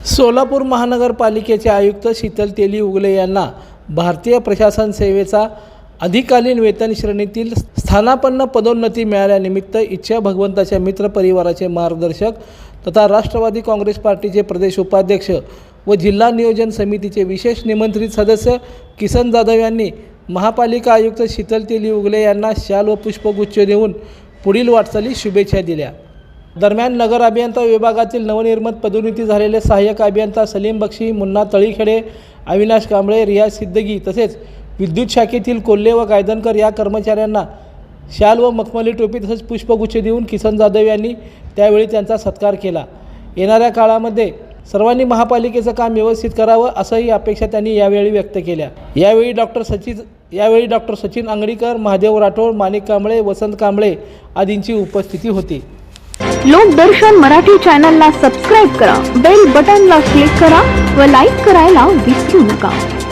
सोलापूर महानगरपालिकेचे आयुक्त शीतल तेली उगले यांना भारतीय प्रशासन सेवेचा अधिकालीन वेतन श्रेणीतील स्थानापन्न पदोन्नती मिळाल्यानिमित्त इच्छा भगवंताच्या मित्र परिवाराचे मार्गदर्शक तथा राष्ट्रवादी काँग्रेस पार्टीचे प्रदेश उपाध्यक्ष व जिल्हा नियोजन समितीचे विशेष निमंत्रित सदस्य किसन जाधव यांनी महापालिका आयुक्त शीतल तेली उगले यांना शाल व पुष्पगुच्छ देऊन पुढील वाटचाली शुभेच्छा दिल्या. दरम्यान नगर अभियंता विभागातील नवनिर्मित पदोन्नती झालेले सहाय्यक अभियंता सलीम बक्षी मुन्ना तळीखेडे अविनाश कांबळे रियाज सिद्दगी तसेच विद्युत शाखेतील कोल्हे व गायदनकर या कर्मचाऱ्यांना शाल व मखमली टोपी तसंच पुष्पगुच्छ देऊन किसन जाधव यांनी त्यावेळी त्यांचा सत्कार केला. येणाऱ्या काळामध्ये सर्वांनी महापालिकेचं काम व्यवस्थित करावं असंही अपेक्षा त्यांनी यावेळी व्यक्त केल्या. यावेळी डॉक्टर सचिन यावेळी डॉक्टर सचिन आंगडीकर महादेव राठोड माणिक कांबळे वसंत कांबळे आदींची उपस्थिती होती. लोकदर्शन मराठी चॅनलला सबस्क्राईब करा बेल बटनला क्लिक करा व लाईक करायला विसरू नका.